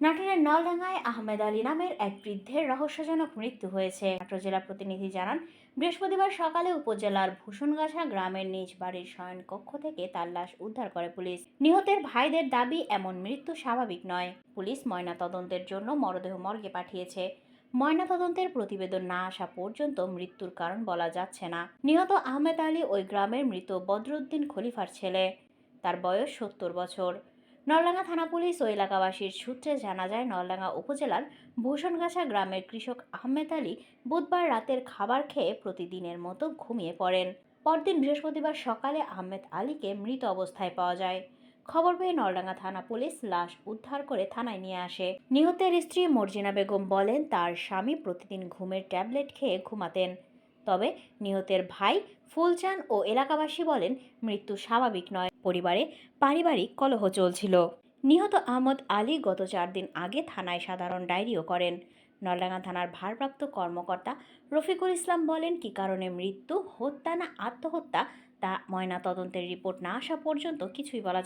নাটোরের নলডাঙ্গায় আহমেদ আলী নামের এক বৃদ্ধের রহস্যজনক মৃত্যু হয়েছে। নাটোর জেলা প্রতিনিধি জানান, বৃহস্পতিবার সকালে উপজেলার ভূষণগাছা গ্রামের নিজ বাড়ির শয়নকক্ষ থেকে তার লাশ উদ্ধার করে পুলিশ। নিহতের ভাইদের দাবি, এমন মৃত্যু স্বাভাবিক নয়। পুলিশ ময়না তদন্তের জন্য মরদেহ মর্গে পাঠিয়েছে। ময়নাতদন্তের প্রতিবেদন না আসা পর্যন্ত মৃত্যুর কারণ বলা যাচ্ছে না। নিহত আহমেদ আলী ওই গ্রামের মৃত বদরুদ্দিন খলিফার ছেলে। তার বয়স সত্তর বছর। নলডাঙ্গা থানা পুলিশ ও এলাকাবাসীর সূত্রে জানা যায়, নলডাঙ্গা উপজেলার ভূষণগাছা গ্রামের কৃষক আহমেদ আলী বুধবার রাতের খাবার খেয়ে প্রতিদিনের মতো ঘুমিয়ে পড়েন। পরদিন বৃহস্পতিবার সকালে আহমেদ আলীকে মৃত অবস্থায় পাওয়া যায়। খবর পেয়ে নলডাঙ্গা থানা পুলিশ লাশ উদ্ধার করে থানায় নিয়ে আসে। নিহতের স্ত্রী মর্জিনা বেগম বলেন, তার স্বামী প্রতিদিন ঘুমের ট্যাবলেট খেয়ে ঘুমাতেন। তবে নিহতের ভাই ফুলচান ও এলাকাবাসী বলেন মৃত্যু স্বাভাবিক নয়। পরিবারে পারিবারিক কলহ চলছিল। নিহত আহমদ আলী গত চার দিন আগে থানায় সাধারণ ডায়েরিও করেন। নলডাঙ্গা থানার ভারপ্রাপ্ত কর্মকর্তা রফিকুল ইসলাম বলেন, কি কারণে মৃত্যু, হত্যা না আত্মহত্যা, তা ময়না তদন্তের রিপোর্ট না আসা পর্যন্ত কিছুই বলা